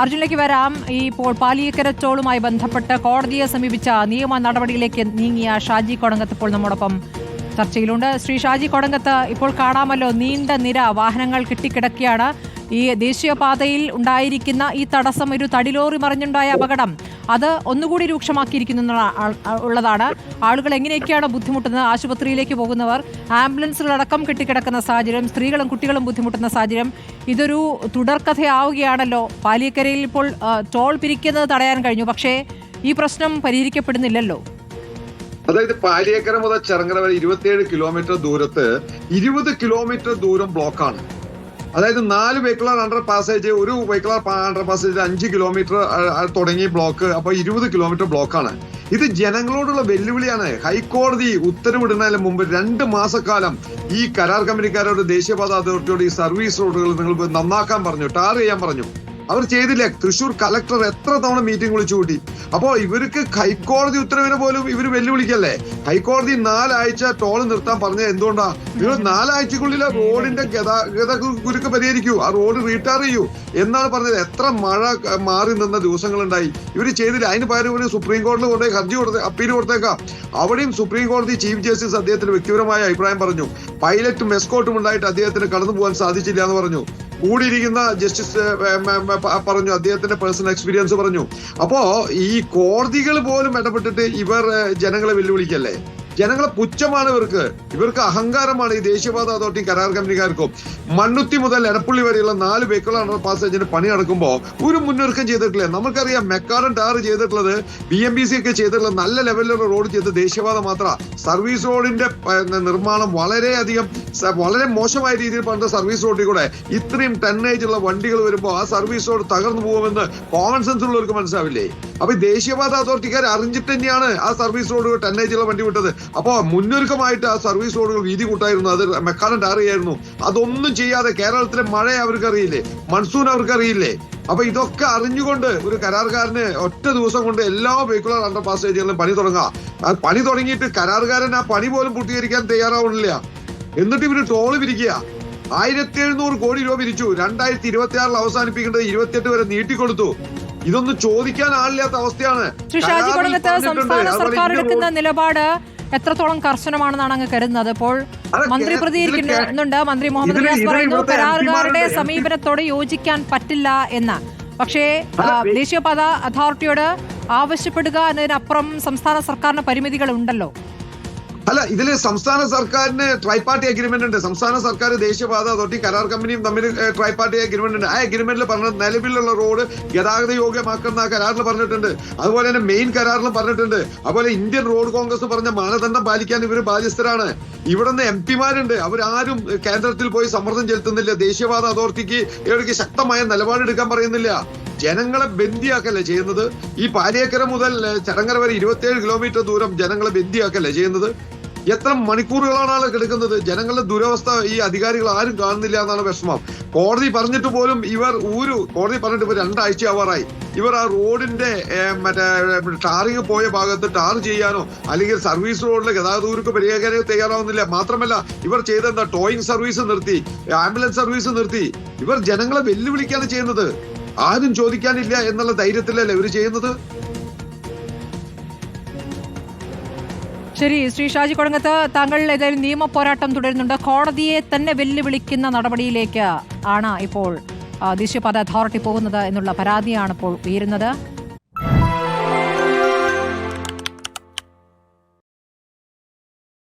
അർജുനിലേക്ക് വരാം. ഇപ്പോൾ പാലിയക്കര ടോളുമായി ബന്ധപ്പെട്ട് കോടതിയെ സമീപിച്ച നിയമ നടപടിയിലേക്ക് നീങ്ങിയ ഷാജി കൊടങ്കത്ത് ഇപ്പോൾ നമ്മോടൊപ്പം ചർച്ചയിലുണ്ട്. ശ്രീ ഷാജി കൊടങ്കത്ത് ഇപ്പോൾ കാണാമല്ലോ നീണ്ട നിര വാഹനങ്ങൾ കെട്ടിക്കിടക്കുകയാണ്. ഈ ദേശീയപാതയിൽ ഉണ്ടായിരിക്കുന്ന ഈ തടസ്സം ഒരു തടിലോറി മറിഞ്ഞുണ്ടായ അപകടം. അത് ഒന്നുകൂടി രൂക്ഷമാക്കിയിരിക്കുന്നു ഉള്ളതാണ്. ആളുകൾ എങ്ങനെയൊക്കെയാണ് ബുദ്ധിമുട്ടുന്നത്? ആശുപത്രിയിലേക്ക് പോകുന്നവർ ആംബുലൻസുകളടക്കം കെട്ടിക്കിടക്കുന്ന സാഹചര്യം സ്ത്രീകളും കുട്ടികളും ബുദ്ധിമുട്ടുന്ന സാഹചര്യം ഇതൊരു തുടർക്കഥയാവുകയാണല്ലോ. പാലിയക്കരയിൽ ഇപ്പോൾ ടോൾ പിരിക്കുന്നത് തടയാൻ കഴിഞ്ഞു. പക്ഷേ ഈ പ്രശ്നം പരിഹരിക്കപ്പെടുന്നില്ലല്ലോ. അതായത് പാലിയേക്കര മുതൽ ചെറങ്ങര വരെ ഇരുപത്തിയേഴ് കിലോമീറ്റർ ദൂരത്ത് ഇരുപത് കിലോമീറ്റർ ദൂരം ബ്ലോക്കാണ്. അതായത് നാല് വെഹിക്കുലർ അണ്ടർ പാസേജ് ഒരു വെഹിക്കുലർ അണ്ടർ പാസേജ് അഞ്ച് കിലോമീറ്റർ തുടങ്ങി ബ്ലോക്ക് അപ്പൊ ഇരുപത് കിലോമീറ്റർ ബ്ലോക്കാണ് ഇത് ജനങ്ങളോടുള്ള വെല്ലുവിളിയാണ്. ഹൈക്കോടതി ഉത്തരവിടുന്നതിന് മുമ്പ് രണ്ട് മാസക്കാലം ഈ കരാർ കമ്പനിക്കാരോട് ദേശീയപാത അതോറിറ്റിയോട് ഈ സർവീസ് റോഡുകൾ നിങ്ങൾ നന്നാക്കാൻ പറഞ്ഞു ടാർ ചെയ്യാൻ പറഞ്ഞു. അവർ ചെയ്തില്ല? തൃശൂർ കലക്ടർ എത്ര തവണ മീറ്റിംഗ് വിളിച്ചു കൂട്ടി? അപ്പോ ഇവർക്ക് ഹൈക്കോടതി ഉത്തരവിനെ പോലും ഇവർ വെല്ലുവിളിക്കല്ലേ? ഹൈക്കോടതി നാലാഴ്ച ടോൾ നിർത്താൻ പറഞ്ഞ എന്തുകൊണ്ടാ? ഇവർ നാലാഴ്ചക്കുള്ളിൽ ആ റോഡിന്റെ ഗതാഗത കുരുക്ക് പരിഹരിക്കൂ ആ റോഡ് റീട്ടയർ ചെയ്യൂ എന്നാണ് പറഞ്ഞത്. എത്ര മഴ മാറി നിന്ന ദിവസങ്ങളുണ്ടായി. ഇവർ ചെയ്തില്ല. അതിന് പകരം ഒരു സുപ്രീം കോടതി കൊണ്ടുപോയി ഹർജി കൊടുത്ത അപ്പീൽ കൊടുത്തേക്കാം. അവിടെയും സുപ്രീം കോടതി ചീഫ് ജസ്റ്റിസ് അദ്ദേഹത്തിന് വ്യക്തിപരമായ അഭിപ്രായം പറഞ്ഞു. പൈലറ്റും എസ്കോട്ടും ഉണ്ടായിട്ട് അദ്ദേഹത്തിന് കടന്നു പോകാൻ സാധിച്ചില്ല എന്ന് പറഞ്ഞു. കൂടിയിരിക്കുന്ന ജസ്റ്റിസ് പറഞ്ഞു അദ്ദേഹത്തിന്റെ പേഴ്സണൽ എക്സ്പീരിയൻസ് പറഞ്ഞു. അപ്പോ ഈ കോടതികൾ പോലും ഇടപെട്ടിട്ട് ഇവർ ജനങ്ങളെ വെല്ലുവിളിക്കല്ലേ? ജനങ്ങളെ പുച്ഛമാണ് ഇവർക്ക്. ഇവർക്ക് അഹങ്കാരമാണ് ഈ ദേശീയപാത അതോറിറ്റി കരാർ കമ്പനിക്കാർക്കും. മണ്ണുത്തി മുതൽ എടപ്പള്ളി വരെയുള്ള നാല് വെഹിക്കിൾ അണ്ടർ പണി നടക്കുമ്പോൾ ഒരു മുന്നൊരുക്കം ചെയ്തിട്ടില്ല. നമുക്കറിയാം മെക്കാടൻ ടാർ ചെയ്തിട്ടുള്ളത് ബി എം ബി സി ഒക്കെ ചെയ്തിട്ടുള്ള നല്ല ലെവലിലുള്ള റോഡ് ചെയ്ത ദേശീയപാത മാത്രമാണ് സർവീസ് റോഡിന്റെ നിർമ്മാണം വളരെയധികം വളരെ മോശമായ രീതിയിൽ പണ്ട് സർവീസ് റോഡിൽ കൂടെ ഇത്രയും ടണ്ണേജ് ഉള്ള വണ്ടികൾ വരുമ്പോൾ ആ സർവീസ് റോഡ് തകർന്നു പോകുമെന്ന് കോമൺ സെൻസ് ഉള്ളവർക്ക് മനസ്സിലാവില്ലേ? അപ്പൊ ദേശീയപാത അതോറിറ്റിക്കാർ അറിഞ്ഞിട്ട് തന്നെയാണ് ആ സർവീസ് റോഡ് ടണ്ണേജ് ഉള്ള വണ്ടി വിട്ടത്. അപ്പോ മുന്നൊരുക്കമായിട്ട് ആ സർവീസ് റോഡുകൾ വീതി കൂട്ടായിരുന്നു. അത് മെക്കാനം ടാർ ചെയ്യായിരുന്നു. അതൊന്നും ചെയ്യാതെ കേരളത്തിലെ മഴ അവർക്ക് അറിയില്ലേ മൺസൂൺ അവർക്ക് അറിയില്ലേ അപ്പൊ ഇതൊക്കെ അറിഞ്ഞുകൊണ്ട് ഒരു കരാറുകാരന് ഒറ്റ ദിവസം കൊണ്ട് എല്ലാ വെഹിക്കുലർ അണ്ടർ പാസേജുകളിലും പണി തുടങ്ങാം. ആ പണി തുടങ്ങിയിട്ട് കരാറുകാരൻ ആ പണി പോലും പൂർത്തീകരിക്കാൻ തയ്യാറാവുന്നില്ല എന്നിട്ട് ഇവർ ടോൾ പിരിക്കുക ആയിരത്തി എഴുന്നൂറ് കോടി രൂപ പിരിച്ചു രണ്ടായിരത്തി ഇരുപത്തി ആറിൽ അവസാനിപ്പിക്കേണ്ടത് ഇരുപത്തിയെട്ട് വരെ നീട്ടിക്കൊടുത്തു. ഇതൊന്നും ചോദിക്കാൻ ആളില്ലാത്ത അവസ്ഥയാണ്. സംസ്ഥാന സർക്കാർ എടുക്കുന്ന നിലപാട് എത്രത്തോളം കർശനമാണെന്നാണ് അങ്ങ് കരുതുന്നത്? അപ്പോൾ മന്ത്രി പ്രതികരിക്കുന്നുണ്ട് മന്ത്രി മുഹമ്മദ് റിയാസ് പറയുന്നു കരാറുകാരുടെ സമീപനത്തോട് യോജിക്കാൻ പറ്റില്ല എന്ന്. പക്ഷേ ദേശീയപാത അതോറിറ്റിയോട് ആവശ്യപ്പെടുക എന്നതിനപ്പുറം സംസ്ഥാന സർക്കാരിന് പരിമിതികൾ ഉണ്ടല്ലോ അല്ല ഇതിൽ സംസ്ഥാന സർക്കാരിന് ട്രൈപാർട്ടി അഗ്രിമെന്റ് ഉണ്ട്. സംസ്ഥാന സർക്കാർ ദേശീയപാത അതോറിറ്റി കരാർ കമ്പനിയും തമ്മിൽ ട്രൈപാർട്ടി അഗ്രിമെന്റ് ഉണ്ട്. ആ അഗ്രിമെന്റിൽ പറഞ്ഞത് നിലവിലുള്ള റോഡ് ഗതാഗത യോഗ്യമാക്കുന്ന കരാറിൽ പറഞ്ഞിട്ടുണ്ട്. അതുപോലെ തന്നെ മെയിൻ കരാറിലും പറഞ്ഞിട്ടുണ്ട്. അതുപോലെ ഇന്ത്യൻ റോഡ് കോൺഗ്രസ് പറഞ്ഞ മാനദണ്ഡം പാലിക്കാൻ ഇവർ ബാധ്യസ്ഥരാണ്. ഇവിടെ നിന്ന് എം പിമാരുണ്ട്. അവരാരും കേന്ദ്രത്തിൽ പോയി സമ്മർദ്ദം ചെലുത്തുന്നില്ല. ദേശീയപാത അതോറിറ്റിക്ക് ഇവർക്ക് ശക്തമായ നിലപാടെടുക്കാൻ പറയുന്നില്ല. ജനങ്ങളെ ബന്ദിയാക്കല്ലേ ചെയ്യുന്നത്? ഈ പാലിയേക്കര മുതൽ ചടങ്ങര വരെ ഇരുപത്തിയേഴ് കിലോമീറ്റർ ദൂരം ജനങ്ങളെ ബന്ദിയാക്കല്ലേ ചെയ്യുന്നത്? എത്ര മണിക്കൂറുകളാണ് ആൾ കിടക്കുന്നത്? ജനങ്ങളുടെ ദുരവസ്ഥ ഈ അധികാരികൾ ആരും കാണുന്നില്ല എന്നാണ് വിഷമം. കോടതി പറഞ്ഞിട്ട് പോലും ഇവർ ഒരു കോടതി പറഞ്ഞിട്ട് ഇവർ രണ്ടാഴ്ച ഇവർ ആ റോഡിന്റെ മറ്റേ ടാറിങ് പോയ ഭാഗത്ത് ടാർ ചെയ്യാനോ അല്ലെങ്കിൽ സർവീസ് റോഡിലെ ഗതാഗത ഊരുക്ക് പരിഹരിക്കാനോ തയ്യാറാവുന്നില്ല. മാത്രമല്ല ഇവർ ചെയ്തെന്താ? ടോയിങ് സർവീസ് നിർത്തി ആംബുലൻസ് സർവീസ് നിർത്തി. ഇവർ ജനങ്ങളെ വെല്ലുവിളിക്കാണ് ചെയ്യുന്നത്. ആരും ചോദിക്കാനില്ല എന്നുള്ള ധൈര്യത്തിലല്ലേ ഇവർ ചെയ്യുന്നത്? ശരി ശ്രീ ഷാജി കൊടുങ്ങത്ത് താങ്കൾ ഏതായാലും നിയമ പോരാട്ടം തുടരുന്നുണ്ട്. കോടതിയെ തന്നെ വെല്ലുവിളിക്കുന്ന നടപടിയിലേക്ക് ആണ് ഇപ്പോൾ ദേശീയപാത അതോറിറ്റി പോകുന്നത് എന്നുള്ള പരാതിയാണ് ഇപ്പോൾ ഉയരുന്നത്.